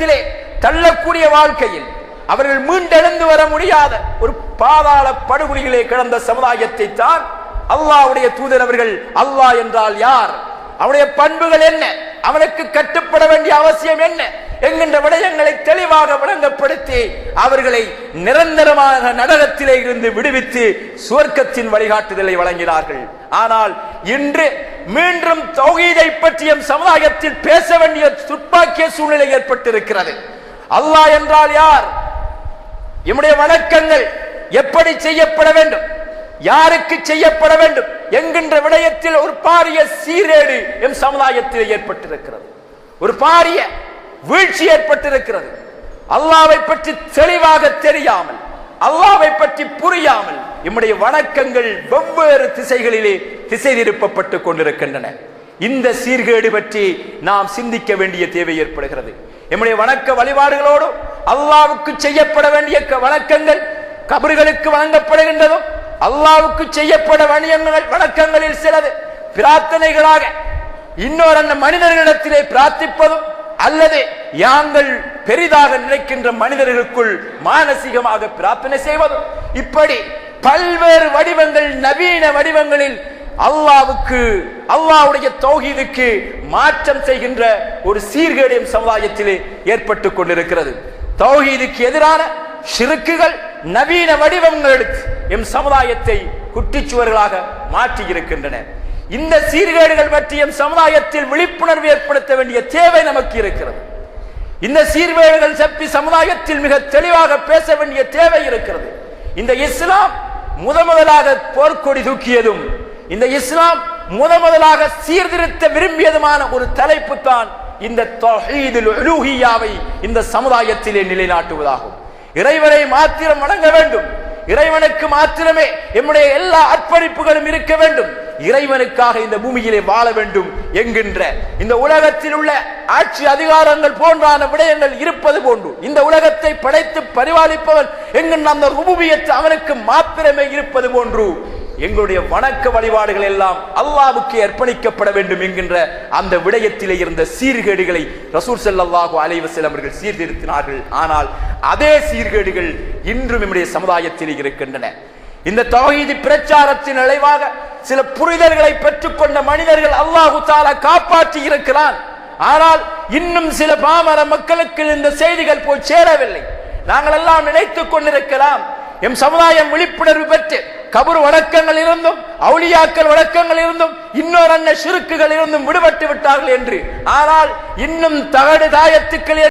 நரகத்திலே தள்ளக்கூடிய வாழ்க்கையில் அவர்கள் மீண்டெழுந்து வர முடியாத ஒரு பாதாள படுகொலிகளே கிடந்த சமுதாயத்தை தான் அல்லாவுடைய தூதர் அவர்கள் அல்லாஹ் என்றால் யார்? அவனுடைய பண்புகள் என்ன? அவனுக்கு கட்டுப்பட வேண்டிய அவசியம் என்ன? என்கின்ற விடயங்களை தெளிவாக விளங்கப்படுத்தி அவர்களை நிரந்தரமாக நரகத்திலே இருந்து விடுவித்து சுவர்க்கத்தின் வழிகாட்டுதலை வழங்கினார்கள். ஆனால் இன்று மீண்டும் தௌஹீதை பற்றிய சமுதாயத்தில் பேச வேண்டிய துப்பாக்கிய சூழ்நிலை ஏற்பட்டிருக்கிறது. அல்லாஹ் என்றால் யார்? எம்முடைய வணக்கங்கள் எப்படி செய்யப்பட வேண்டும்? யாருக்கு செய்யப்பட வேண்டும்? என்கின்ற விடயத்தில் ஒரு பாரிய சீரேடு எம் சமுதாயத்தில் ஏற்பட்டிருக்கிறது. ஒரு பாரிய வீழ்ச்சி ஏற்பட்டிருக்கிறது. அல்லாவை பற்றி தெளிவாக தெரியாமல் அல்லாவை பற்றி புரியாமல் நம்முடைய வணக்கங்கள் வெவ்வேறு திசைகளிலே திசை திருப்பப்பட்டுக் கொண்டிருக்கின்றன. இந்த சீர்கேடு பற்றி நாம் சிந்திக்க வேண்டிய தேவை ஏற்படுகிறது. நம்முடைய வணக்க வழிபாடுகளோடு அல்லாவுக்கு செய்யப்பட வேண்டிய க- வணக்கங்கள் கபர்களுக்கு வழங்கப்படுகின்றதும் அல்லாவுக்கு செய்யப்பட வணிகங்கள் வணக்கங்களில் சிலது. பிரார்த்தனைகளாக இன்னொரு அந்த மனிதர்களிடத்திலே பிரார்த்திப்பதும் அல்லது யாங்கள் பெரிதாக நினைக்கின்ற மனிதர்களுக்குள் மானசீகமாக பிரார்த்தனை செய்வதும் இப்படி பல்வேறு வடிவங்கள் நவீன வடிவங்களில் அல்லாவுக்கு அல்லாவுடைய தௌஹீதுக்கு மாற்றம் செய்கின்ற ஒரு சீர்கேடியம் சமுதாயத்திலே ஏற்பட்டுக் கொண்டிருக்கிறது. தௌஹீதுக்கு எதிரான சிறுக்குகள் நவீன வடிவங்களுக்கு எம் சமுதாயத்தை குட்டிச்சுவர்களாக மாற்றி இருக்கின்றன இந்த சீர்கேடுகள் பற்றியும் சமுதாயத்தில் விழிப்புணர்வு ஏற்படுத்த வேண்டிய தேவை நமக்கு இருக்கிறது. இந்த சீர்கேடுகள் செப்பி சமுதாயத்தில் மிக தெளிவாக பேச வேண்டிய தேவை இருக்கிறது. இந்த இஸ்லாம் முத முதலாக போர்க்கொடி தூக்கியதும் இந்த இஸ்லாம் முத முதலாக சீர்திருத்த விரும்பியதுமான ஒரு தலைப்பு தான் இந்த தௌஹீதுல் உலூஹிய்யாவை இந்த சமுதாயத்திலே நிலைநாட்டுவதாகும். இறைவனை மாத்திரம் வணங்க வேண்டும். இறைவனுக்கு மாத்திரமே எம்முடைய எல்லா அர்ப்பணிப்புகளும் இருக்க வேண்டும். இறைவனுக்காக இந்த பூமியிலே வாழ வேண்டும் என்கின்ற இந்த உலகத்தில் உள்ள ஆட்சி அதிகாரங்கள் போன்றான விடயங்கள் இருப்பது போன்று இந்த உலகத்தை படைத்து பரிபாலிப்பவன் என்கின்ற அந்த ருபுபியத்து அவனுக்கு மாத்திரமே இருப்பது போன்று எங்களுடைய வணக்க வழிபாடுகள் எல்லாம் அல்லாவுக்கு அர்ப்பணிக்கப்பட வேண்டும் என்கின்ற அந்த விடயத்திலே இருந்த சீர்கேடுகளை ரசூல் ஸல்லல்லாஹு அலைவசல் அவர்கள் சீர்திருத்தினார்கள். ஆனால் அதே சீர்கேடுகள் இன்றும் நம்முடைய சமுதாயத்தில் இருக்கின்றன. இந்த தொகைதி பிரச்சாரத்தின் விளைவாக சில புரிதல்களை பெற்றுக்கொண்ட மனிதர்கள் அல்லாஹு தாலா காப்பாற்றி இருக்கிறான். ஆனால் இன்னும் சில பாமர மக்களுக்கு இந்த செய்திகள் போய் சேரவில்லை. நாங்கள் எல்லாம் நினைத்துக் கொண்டிருக்கலாம். எம் சமுதாயம் விழிப்புணர்வு பெற்று கபர் வணக்கங்கள் இருந்தும் அவுளியாக்கள் வணக்கங்கள் இருந்தும் இன்னொரு அன்ன சிறுக்குகள் இருந்தும் விடுபட்டு விட்டார்கள் என்று. ஆனால் இன்னும் தகடு தாயத்துக்கள்